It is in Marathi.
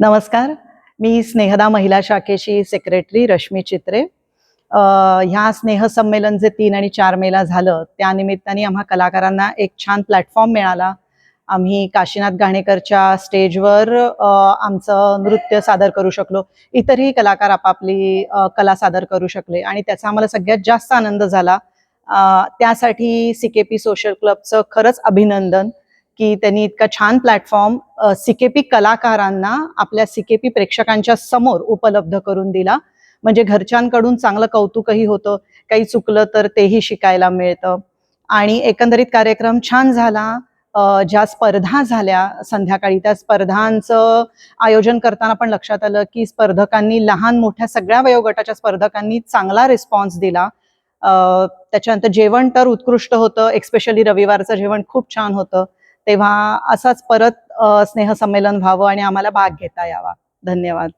नमस्कार. मी स्नेहदा महिला शाखेची सेक्रेटरी रश्मी चित्रे. ह्या स्नेहसंमेलन जे तीन आणि चार मेला झालं त्यानिमित्ताने आम्हा कलाकारांना एक छान प्लॅटफॉर्म मिळाला. आम्ही काशीनाथ घाणेकरच्या स्टेजवर आमचं नृत्य सादर करू शकलो. इतरही कलाकार आपापली कला सादर करू शकले आणि त्याचा आम्हाला सगळ्यात जास्त आनंद झाला. त्यासाठी सी के पी सोशल क्लबचं खरंच अभिनंदन. की त्यांनी इतका छान प्लॅटफॉर्म सीकेपी कलाकारांना आपल्या सीकेपी प्रेक्षकांच्या समोर उपलब्ध करून दिला. म्हणजे घरच्यांकडून चांगलं कौतुकही होतं. काही चुकलं तर तेही शिकायला मिळतं. आणि एकंदरीत कार्यक्रम छान झाला. ज्या स्पर्धा झाल्या संध्याकाळी त्या स्पर्धांचं आयोजन करताना पण लक्षात आलं की स्पर्धकांनी लहान मोठ्या सगळ्या वयोगटाच्या स्पर्धकांनी चांगला रिस्पॉन्स दिला. त्याच्यानंतर जेवण तर उत्कृष्ट होतं. एक्स्पेशली रविवारचं जेवण खूप छान होतं. तेव्हा असाच परत स्नेहसंमेलन व्हावं आणि आम्हाला भाग घेता यावा. धन्यवाद.